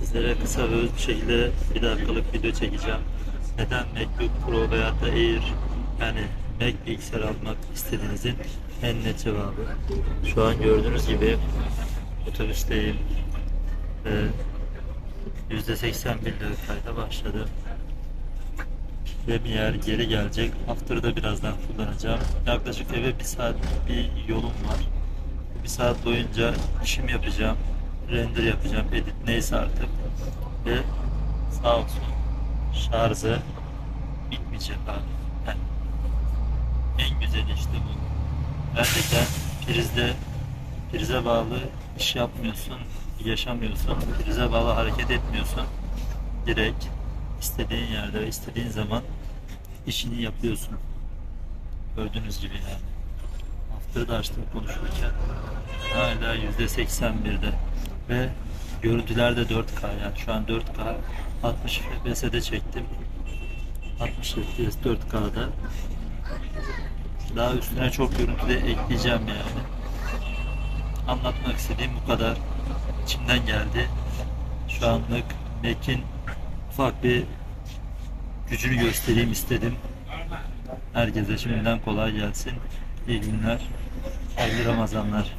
Sizlere kısa ve öz bir şekilde bir dakikalık video çekeceğim. Neden MacBook Pro veya da Air yani Mac bilgisayar almak istediğinizin en net cevabı. Şu an gördüğünüz gibi otobüsteyim ve %81 kayda başladı. Premier geri gelecek. After'ı da birazdan kullanacağım. Yaklaşık eve bir saat bir yolum var. Bir saat boyunca işim yapacağım. Render yapacağım. Edit neyse artık. Ve sağ olsun şarjı bitmeyecek abi. Yani en güzeli işte bu. Gerçekten prizde prize bağlı iş yapmıyorsun, yaşamıyorsun. Prize bağlı hareket etmiyorsun. Direkt istediğin yerde istediğin zaman işini yapıyorsun. Gördüğünüz gibi yani. After'ı da açtım konuşurken. Hala %81'de. Ve görüntüler de 4K yani şu an 4K 60 FPS'de çektim. 60 FPS 4K'da. Daha üstüne çok görüntü de ekleyeceğim yani. Anlatmak istediğim bu kadar. İçimden geldi. Şu anlık Mac'in ufak bir gücünü göstereyim istedim. Herkese şimdiden kolay gelsin. İyi günler. Hayırlı Ramazanlar.